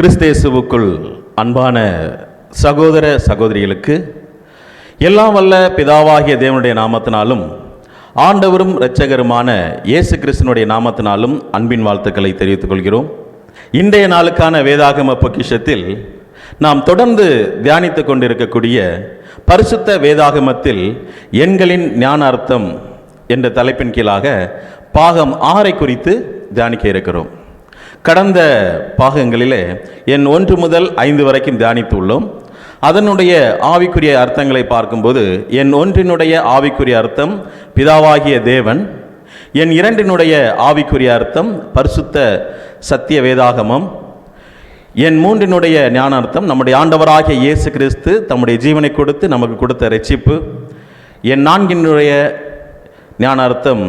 கிறிஸ்தேசுவுக்குள் அன்பான சகோதர சகோதரிகளுக்கு எல்லாம் வல்ல பிதாவாகிய தேவனுடைய நாமத்தினாலும் ஆண்டவரும் இரட்சகருமான இயேசு கிறிஸ்தனுடைய நாமத்தினாலும் அன்பின் வாழ்த்துக்களை தெரிவித்துக் கொள்கிறோம். இன்றைய நாளுக்கான வேதாகம பொக்கிஷத்தில் நாம் தொடர்ந்து தியானித்துக் கொண்டிருக்கக்கூடிய பரிசுத்த வேதாகமத்தில் எண்களின் ஞானார்த்தம் என்ற தலைப்பின் கீழாக பாகம் ஆறை குறித்து தியானிக்க இருக்கிறோம். கடந்த பாகங்களிலே என் ஒன்று முதல் ஐந்து வரைக்கும் தியானித்து உள்ளோம் அதனுடைய ஆவிக்குரிய அர்த்தங்களை பார்க்கும்போது என் ஒன்றினுடைய ஆவிக்குரிய அர்த்தம் பிதாவாகிய தேவன் என் இரண்டினுடைய ஆவிக்குரிய அர்த்தம் பரிசுத்த சத்திய வேதாகமம் என் மூன்றினுடைய ஞானார்த்தம் நம்முடைய ஆண்டவராகிய இயேசு கிறிஸ்து தம்முடைய ஜீவனை கொடுத்து நமக்கு கொடுத்த ரட்சிப்பு என் நான்கினுடைய ஞானார்த்தம்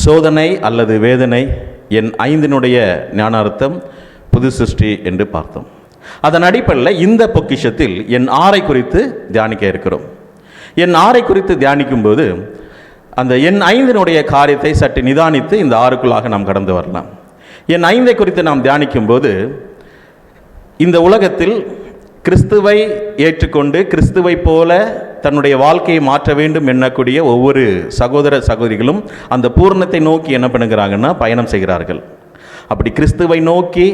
சோதனை அல்லது வேதனை என் ஐந்தினுடைய ஞானார்த்தம் புது சிருஷ்டி என்று பார்த்தோம். அதன் அடிப்படையில் இந்த பொக்கிஷத்தில் என் ஆறை குறித்து தியானிக்க இருக்கிறோம். என் ஆறை குறித்து தியானிக்கும்போது அந்த என் ஐந்தினுடைய காரியத்தை சற்று நிதானித்து இந்த ஆறுக்குள்ளாக நாம் கடந்து வரலாம். என் ஐந்தை குறித்து நாம் தியானிக்கும்போது இந்த உலகத்தில் கிறிஸ்துவை ஏற்றுக்கொண்டு கிறிஸ்துவை போல தன்னுடைய வாழ்க்கையை மாற்ற வேண்டும் எண்ணக்கூடிய ஒவ்வொரு சகோதர சகோதரிகளும் அந்த பூரணத்தை நோக்கி என்ன பண்ணுகிறாங்கன்னா பயணம் செய்கிறார்கள். அப்படி கிறிஸ்துவை நோக்கி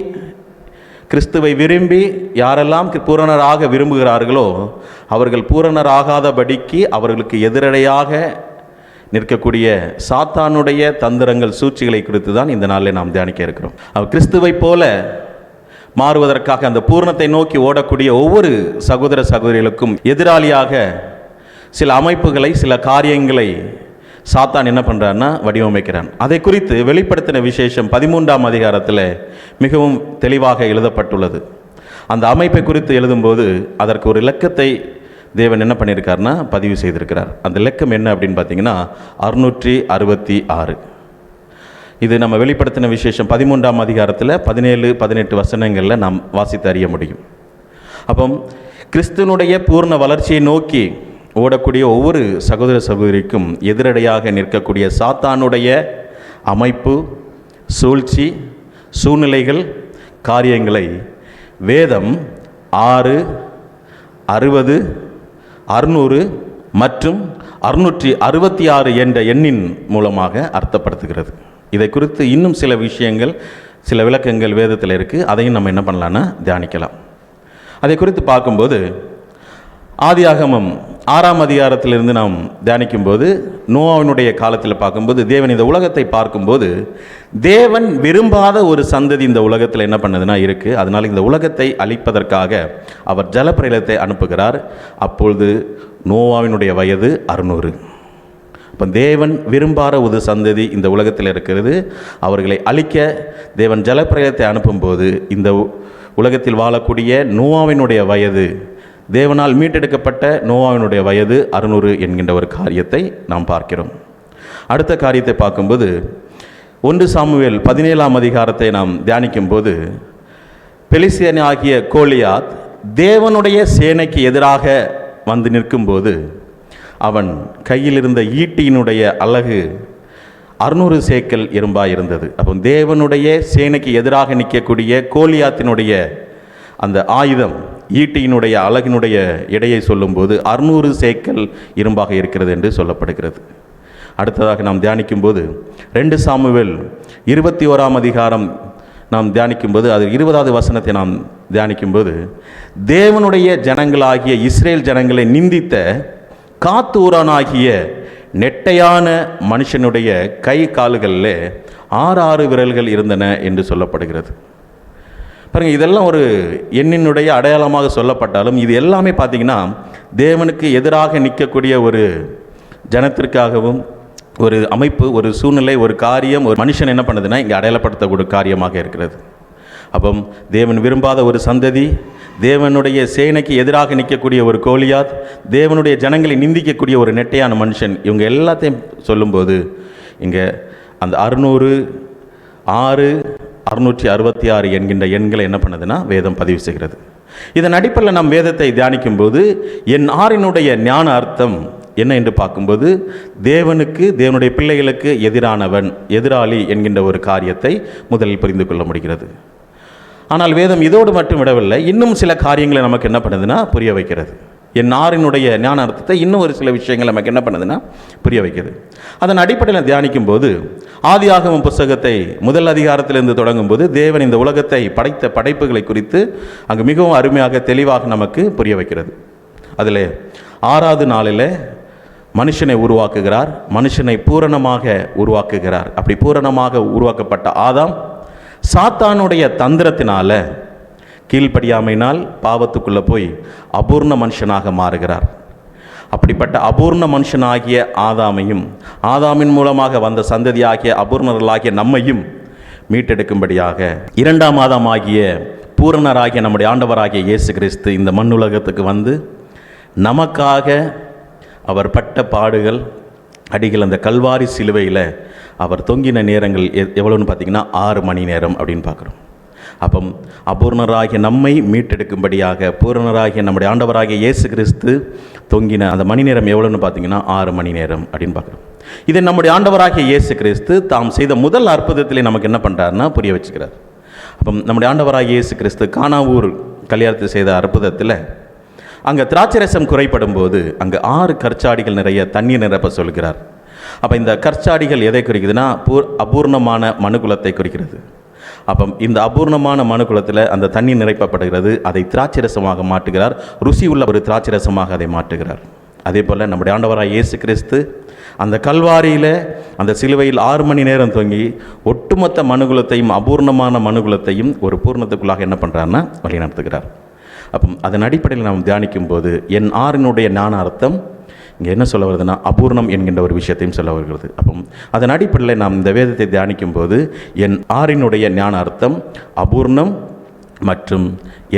கிறிஸ்துவை விரும்பி யாரெல்லாம் பூரணராக விரும்புகிறார்களோ அவர்கள் பூரணராகாதபடிக்கு அவர்களுக்கு எதிரடையாக நிற்கக்கூடிய சாத்தானுடைய தந்திரங்கள் சூழ்ச்சிகளை குறித்து தான் இந்த நாளில் நாம் தியானிக்க இருக்கிறோம். அவர் கிறிஸ்துவை போல மாறுவதற்காக அந்த பூரணத்தை நோக்கி ஓடக்கூடிய ஒவ்வொரு சகோதர சகோதரிகளுக்கும் எதிராளியாக சில அமைப்புகளை சில காரியங்களை சாத்தான் என்ன பண்ணுறான்னா வடிவமைக்கிறான். அதை குறித்து வெளிப்படுத்தின விசேஷம் பதிமூன்றாம் அதிகாரத்தில் மிகவும் தெளிவாக எழுதப்பட்டுள்ளது. அந்த அமைப்பை குறித்து எழுதும்போது அதற்கு ஒரு இலக்கத்தை தேவன் என்ன பண்ணியிருக்காருன்னா பதிவு செய்திருக்கிறார். அந்த இலக்கம் என்ன அப்படின்னு பார்த்தீங்கன்னா அறுநூற்றி அறுபத்தி ஆறு இது நம்ம வெளிப்படுத்தின விசேஷம் பதிமூன்றாம் அதிகாரத்தில் பதினேழு பதினெட்டு வசனங்களில் நாம் வாசித்து அறிய முடியும். அப்போ கிறிஸ்துவனுடைய பூர்ண வளர்ச்சியை நோக்கி ஓடக்கூடிய ஒவ்வொரு சகோதர சகோதரிக்கும் எதிரடையாக நிற்கக்கூடிய சாத்தானுடைய அமைப்பு சூழ்ச்சி சூழ்நிலைகள் காரியங்களை வேதம் ஆறு அறுபது அறுநூறு மற்றும் அறுநூற்றி அறுபத்தி ஆறு என்ற எண்ணின் மூலமாக அர்த்தப்படுத்துகிறது. இதை குறித்து இன்னும் சில விஷயங்கள் சில விளக்கங்கள் வேதத்தில் இருக்குது அதையும் நம்ம என்ன பண்ணலான்னா தியானிக்கலாம். அதை குறித்து பார்க்கும்போது ஆதியாகமம் ஆறாம் அதிகாரத்திலிருந்து நாம் தியானிக்கும்போது நோவாவினுடைய காலத்தில் பார்க்கும்போது தேவன் இந்த உலகத்தை பார்க்கும்போது தேவன் விரும்பாத ஒரு சந்ததி இந்த உலகத்தில் என்ன பண்ணதுன்னா இருக்குது அதனால் இந்த உலகத்தை அழிப்பதற்காக அவர் ஜலப்பிரளயத்தை அனுப்புகிறார். அப்பொழுது நோவாவினுடைய வயது அறுநூறு. அப்போ தேவன் விரும்பாத ஒரு சந்ததி இந்த உலகத்தில் இருக்கிறது. அவர்களை அழிக்க தேவன் ஜலப்பிரயத்தை அனுப்பும்போது இந்த உலகத்தில் வாழக்கூடிய நோவாவினுடைய வயது தேவனால் மீட்டெடுக்கப்பட்ட நோவாவினுடைய வயது அறுநூறு என்கின்ற ஒரு காரியத்தை நாம் பார்க்கிறோம். அடுத்த காரியத்தை பார்க்கும்போது ஒன்று சாமுவேல் பதினேழாம் அதிகாரத்தை நாம் தியானிக்கும்போது பெலிசியன் ஆகிய கோலியாத் தேவனுடைய சேனைக்கு எதிராக வந்து நிற்கும்போது அவன் கையில் இருந்த ஈட்டியினுடைய அழகு அறுநூறு சேக்கல் இரும்பாக இருந்தது அப்போ தேவனுடைய சேனைக்கு எதிராக நிற்கக்கூடிய கோலியாத்தினுடைய அந்த ஆயுதம் ஈட்டியினுடைய அழகினுடைய எடையை சொல்லும்போது அறுநூறு சேக்கல் இரும்பாக இருக்கிறது என்று சொல்லப்படுகிறது. அடுத்ததாக நாம் தியானிக்கும்போது ரெண்டு சாமுவேல் இருபத்தி ஓராம் அதிகாரம் நாம் தியானிக்கும்போது அது இருபதாவது வசனத்தை நாம் தியானிக்கும்போது தேவனுடைய ஜனங்களாகிய இஸ்ரேல் ஜனங்களை நிந்தித்த காத்தூரானாகிய நெட்டையான மனுஷனுடைய கை கால்களில் ஆறு ஆறு விரல்கள் இருந்தன என்று சொல்லப்படுகிறது. பாருங்கள் இதெல்லாம் ஒரு எண்ணினுடைய அடையாளமாக சொல்லப்பட்டாலும் இது எல்லாமே பார்த்திங்கன்னா தேவனுக்கு எதிராக நிற்கக்கூடிய ஒரு ஜனத்திற்காகவும் ஒரு அமைப்பு ஒரு சூழ்நிலை ஒரு காரியம் ஒரு மனுஷன் என்ன பண்ணுதுன்னா இங்கே அடையாளப்படுத்தக்கூடிய காரியமாக இருக்கிறது. அப்போ தேவன் விரும்பாத ஒரு சந்ததி தேவனுடைய சேனைக்கு எதிராக நிற்கக்கூடிய ஒரு கோலியாத் தேவனுடைய ஜனங்களை நிந்திக்கக்கூடிய ஒரு நெட்டையான மனுஷன் இவங்க எல்லாத்தையும் சொல்லும்போது இங்கே அந்த அறுநூறு ஆறு அறுநூற்றி அறுபத்தி ஆறு என்கின்ற எண்களை என்ன பண்ணுதுன்னா வேதம் பதிவு செய்கிறது. இதன் அடிப்படையில் நம் வேதத்தை தியானிக்கும்போது என் ஆறினுடைய ஞான அர்த்தம் என்ன என்று பார்க்கும்போது தேவனுக்கு தேவனுடைய பிள்ளைகளுக்கு எதிரானவன் எதிராளி என்கின்ற ஒரு காரியத்தை முதலில் புரிந்து கொள்ள முடிகிறது. ஆனால் வேதம் இதோடு மட்டும் விடவில்லை இன்னும் சில காரியங்களை நமக்கு என்ன பண்ணுதுன்னா புரிய வைக்கிறது. என் ஆறினுடைய ஞான அர்த்தத்தை இன்னும் ஒரு சில விஷயங்கள் நமக்கு என்ன பண்ணுதுன்னா புரிய வைக்கிறது அதன் அடிப்படையில் தியானிக்கும் போது ஆதியாகமம் புஸ்தகத்தை முதல் அதிகாரத்திலிருந்து தொடங்கும் போது தேவன் இந்த உலகத்தை படைத்த படைப்புகளை குறித்து அங்கு மிகவும் அருமையாக தெளிவாக நமக்கு புரிய வைக்கிறது. அதில் ஆறாவது நாளில் மனுஷனை உருவாக்குகிறார் மனுஷனை பூரணமாக உருவாக்குகிறார். அப்படி பூரணமாக உருவாக்கப்பட்ட ஆதாம் சாத்தானுடைய தந்திரத்தினால கீழ்ப்படியாமையினால் பாவத்துக்குள்ளே போய் அபூர்ண மனுஷனாக மாறுகிறார். அப்படிப்பட்ட அபூர்ண மனுஷனாகிய ஆதாமையும் ஆதாமின் மூலமாக வந்த சந்ததியாகிய அபூர்ணர்களாகிய நம்மையும் மீட்டெடுக்கும்படியாக இரண்டாம் ஆதாமாகிய பூரணராகிய நம்முடைய ஆண்டவராகிய இயேசு கிறிஸ்து இந்த மண்ணுலகத்துக்கு வந்து நமக்காக அவர் பட்ட பாடுகள் அடிகள் அந்த கல்வாரி சிலுவையில் அவர் தொங்கின நேரங்கள் எவ்வளோன்னு பார்த்தீங்கன்னா ஆறு மணி நேரம் அப்படின்னு பார்க்குறோம். அப்போ அபூர்ணராகிய நம்மை மீட்டெடுக்கும்படியாக பூரணராகிய நம்முடைய ஆண்டவராகிய இயேசு கிறிஸ்து தொங்கின அந்த மணி நேரம் எவ்வளோன்னு பார்த்தீங்கன்னா ஆறு மணி நேரம் அப்படின்னு பார்க்குறோம். இதை நம்முடைய ஆண்டவராகிய இயேசு கிறிஸ்து தாம் செய்த முதல் அற்புதத்திலே நமக்கு என்ன பண்ணுறாருன்னா புரிய வச்சுக்கிறார். அப்போ நம்முடைய ஆண்டவராகிய இயேசு கிறிஸ்து கானாவூர் கல்யாணத்தை செய்த அற்புதத்தில் அங்கே திராட்சரசம் குறைப்படும் போது அங்கே ஆறு கற்சாடிகள் நிறைய தண்ணீர் நிரப்ப சொல்கிறார். அப்போ இந்த கற்சாடிகள் எதை குறிக்குதுன்னா பூர் அபூர்ணமான மனுகுலத்தை குறிக்கிறது. அப்போ இந்த அபூர்ணமான மனுகுலத்தில் அந்த தண்ணீர் நிறைப்பப்படுகிறது. அதை திராட்சை ரசமாக மாற்றுகிறார். ருசி உள்ள ஒரு திராட்சரசமாக அதை மாற்றுகிறார். அதே போல் நம்முடைய ஆண்டவராக இயேசு கிறிஸ்து அந்த கல்வாரியில் அந்த சிலுவையில் ஆறு மணி நேரம் தொங்கி ஒட்டுமொத்த மனுகுலத்தையும் அபூர்ணமான மனுகுலத்தையும் ஒரு பூர்ணத்துக்குள்ளாக என்ன பண்ணுறாருன்னா வழிநடத்துகிறார். அப்போ அதன் அடிப்படையில் நாம் தியானிக்கும் போது என் ஆறினுடைய ஞான அர்த்தம் இங்கே என்ன சொல்ல வருதுன்னா அபூர்ணம் என்கின்ற ஒரு விஷயத்தையும் சொல்ல வருகிறது. அப்போ அதன் அடிப்படையில் நாம் இந்த வேதத்தை தியானிக்கும் போது என் ஆறினுடைய ஞான அர்த்தம் அபூர்ணம் மற்றும்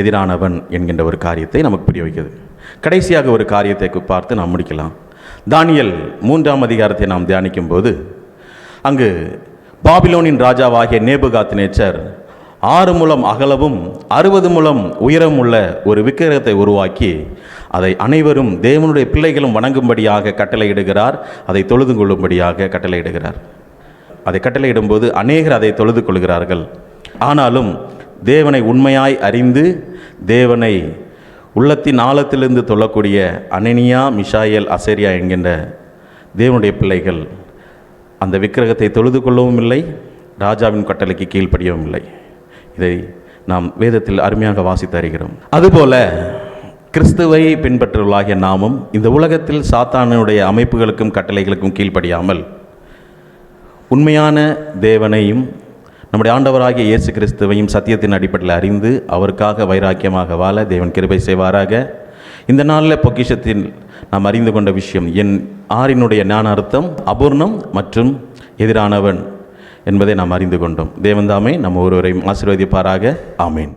எதிரானவன் என்கின்ற ஒரு காரியத்தை நமக்கு புரிய வைக்கிறது. கடைசியாக ஒரு காரியத்தை பார்த்து நாம் முடிக்கலாம். தானியல் மூன்றாம் அதிகாரத்தை நாம் தியானிக்கும் போது அங்கு பாபிலோனின் ராஜாவாகிய நேபுகாத் நேச்சர் ஆறு மூலம் அகலவும் அறுபது முழம் உயரம் உள்ள ஒரு விக்கிரகத்தை உருவாக்கி அதை அனைவரும் தேவனுடைய பிள்ளைகளும் வணங்கும்படியாக கட்டளையிடுகிறார். அதை தொழுது கொள்ளும்படியாக கட்டளையிடுகிறார். அதை கட்டளையிடும்போது அநேகர் அதை தொழுது கொள்கிறார்கள். ஆனாலும் தேவனை உண்மையாய் அறிந்து தேவனை உள்ளத்தின் ஆழத்திலிருந்து தொழக்கூடிய அனனியா மிஷாயல் அசேரியா என்கின்ற தேவனுடைய பிள்ளைகள் அந்த விக்கிரகத்தை தொழுது கொள்ளவும் இல்லை ராஜாவின் கட்டளைக்கு கீழ்ப்படியவும் இல்லை. இதை நாம் வேதத்தில் அருமையாக வாசித்து அறிகிறோம். அதுபோல கிறிஸ்துவை பின்பற்றுவர்களாகிய நாமும் இந்த உலகத்தில் சாத்தானுடைய அமைப்புகளுக்கும் கட்டளைகளுக்கும் கீழ்ப்படியாமல் உண்மையான தேவனையும் நம்முடைய ஆண்டவராகிய இயேசு கிறிஸ்துவையும் சத்தியத்தின் அடிப்படையில் அறிந்து அவருக்காக வைராக்கியமாக வாழ தேவன் கிருபை செய்வாராக. இந்த நாளில் பொக்கிஷத்தில் நாம் அறிந்து கொண்ட விஷயம் என் ஆறினுடைய ஞான அர்த்தம் அபூர்ணம் மற்றும் எதிரானவன் என்பதை நாம் அறிந்து கொண்டோம். தேவன்தாமே நம்ம ஒருவரையும் ஆசீர்வதிப்பாராக. ஆமேன்.